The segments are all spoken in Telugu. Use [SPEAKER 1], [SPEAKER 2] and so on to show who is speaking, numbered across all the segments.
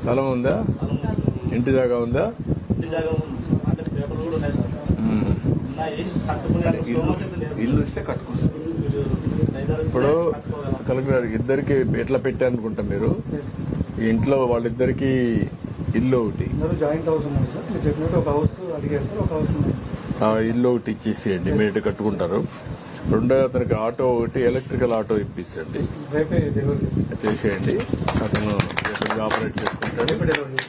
[SPEAKER 1] స్థలం ఉందా? ఇంటి జాగా ఉందా.
[SPEAKER 2] ఇల్లు ఇస్తే కట్టుకుంటాం.
[SPEAKER 3] ఐదారు
[SPEAKER 1] ఇప్పుడు. కలెక్టర్ ఇద్దరికి ఎట్లా పెట్టారనుకుంటా మీరు? ఈ ఇంట్లో వాళ్ళిద్దరికి ఇల్లు ఒకటి.
[SPEAKER 4] జాయింట్ హౌస్ ఉన్నాయి సార్. మీరు చెప్పినట్టు ఒక హౌస్ అడిగారు సార్ ఒక హౌస్ ఉంది
[SPEAKER 1] ఇల్లు ఒకటి ఇచ్చేసేయండి. మీరు కట్టుకుంటారు. రెండో అతనికి ఆటో ఒకటి ఎలక్ట్రికల్ ఆటో ఇప్పించండి. చేసేయండి. అతను ఆపరేట్
[SPEAKER 4] చేస్తాం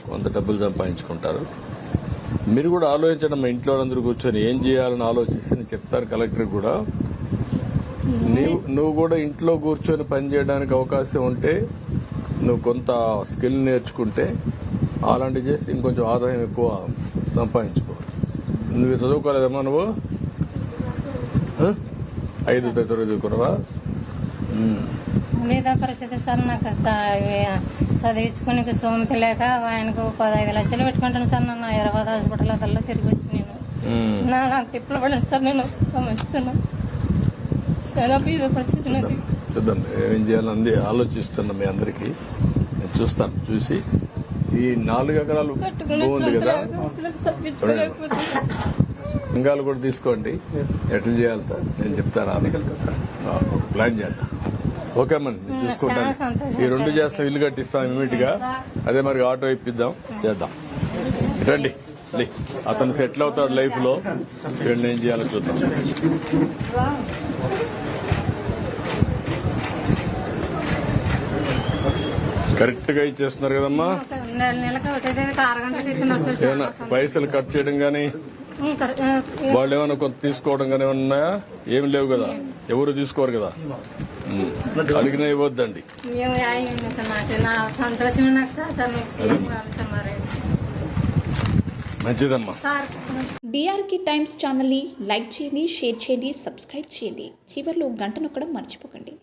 [SPEAKER 1] కొంత డబ్బులు సంపాదించుకుంటారు. మీరు కూడా ఆలోచించండి మా ఇంట్లో అందరూ కూర్చొని ఏం చేయాలని ఆలోచిస్తే నేను చెప్తాను కలెక్టర్ కూడా. నీవు నువ్వు కూడా ఇంట్లో కూర్చొని పని చేయడానికి అవకాశం ఉంటే నువ్వు కొంత స్కిల్ నేర్చుకుంటే అలాంటివి చేస్తే ఇంకొంచెం ఆదాయం ఎక్కువ సంపాదించుకో నువ్వు చదువుకోలేదమ్మా నువ్వు? ఐదు తరగతి చదువుకున్నావా
[SPEAKER 5] మీద పరిస్థితి సార్ నాకు అంత చదివించుకుని సోమతి లేక ఆయనకు పదహైదు లక్షలు పెట్టుకుంటాను సార్ నన్ను హైదరాబాద్ హాస్పిటల్ అదల్లో తిరిగి వచ్చి నేను. నా నాకు తిప్పలు పడను సార్ నేను చాలా మీద పరిస్థితి
[SPEAKER 1] చూద్దాం ఏం చేయాలని ఆలోచిస్తున్నా మీ అందరికి. నేను చూస్తాను చూసి. ఈ నాలుగు ఎకరాలు బాగుంది కదా? కూడా తీసుకోండి. ఎట్లా చేయాలి? నేను చెప్తాను ప్లాన్ చేద్దాం. ఓకే అమ్మా నేను చూసుకుంటాను. ఈ రెండు చేస్తాం ఇల్లు కట్టిస్తాం ఇమీడియట్గా అదే మరి ఆటో ఇప్పిద్దాం చేద్దాం. రండి. అతను సెటిల్ అవుతాడు లైఫ్లో ఏం చేయాలో చూద్దాం. కరెక్ట్గా ఇచ్చేస్తున్నారు కదమ్మా. పైసలు కట్ చేయడం గానీ వాళ్ళు ఏమైనా కొంత తీసుకోవడం కానీ ఏమైనా ఉన్నాయా? ఏమి లేవు కదా. ఎవరు తీసుకోరు కదా. అడిగినా ఇవ్వద్దండి. మంచిదమ్మా.
[SPEAKER 5] సార్.
[SPEAKER 6] డిఆర్కి టైమ్స్ ఛానల్ని లైక్ చేయండి షేర్ చేయండి సబ్స్క్రైబ్ చేయండి. చివరిలో గంట నొక్కడం మర్చిపోకండి.